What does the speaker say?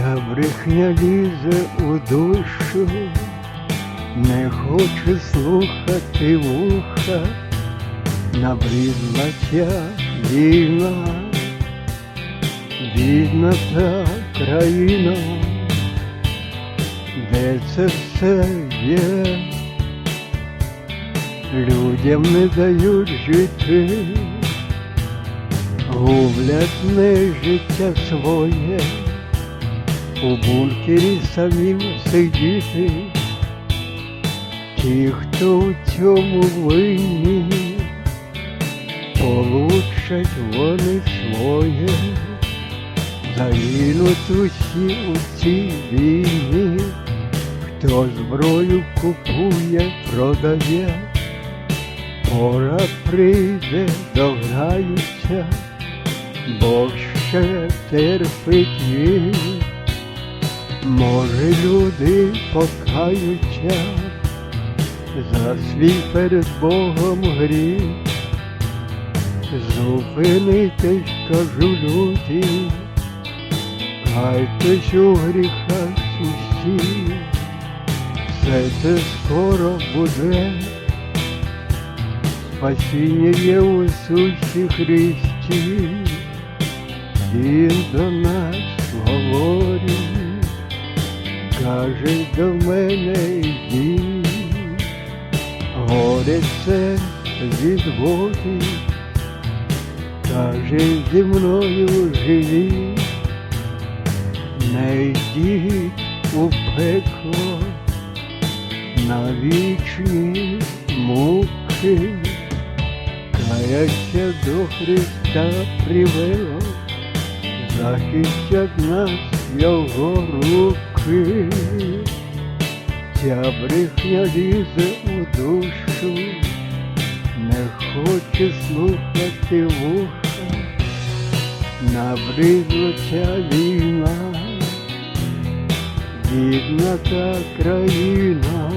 брехня лізе у душу, не хоче слухати вуха, набридла ця війна, бідна та країна, де це все є, людям не дають жити, гублять не життя своє у бункері самим сидіти, ті, хто у цьому винні, получать вони своє, загинуть усі у цій війні, хто зброю купує, продає, пора прийде, дограються, Бог ще терпить їх. Може, люди покаються за свій перед Богом гріх. Зупинитесь, кажу люди, кайтесь у гріхах усі, все це скоро буде, спасіння є у Ісусі Христі, Він до нас каже до мене йди, горе це відводить, каже зі мною живі, не йдіть у пекло на вічні муки, каяться до Христа привело захистять нас його руки, ця брехня лізе у душу, не хоче слухати вуха, набридла ця війна, бідна та країна,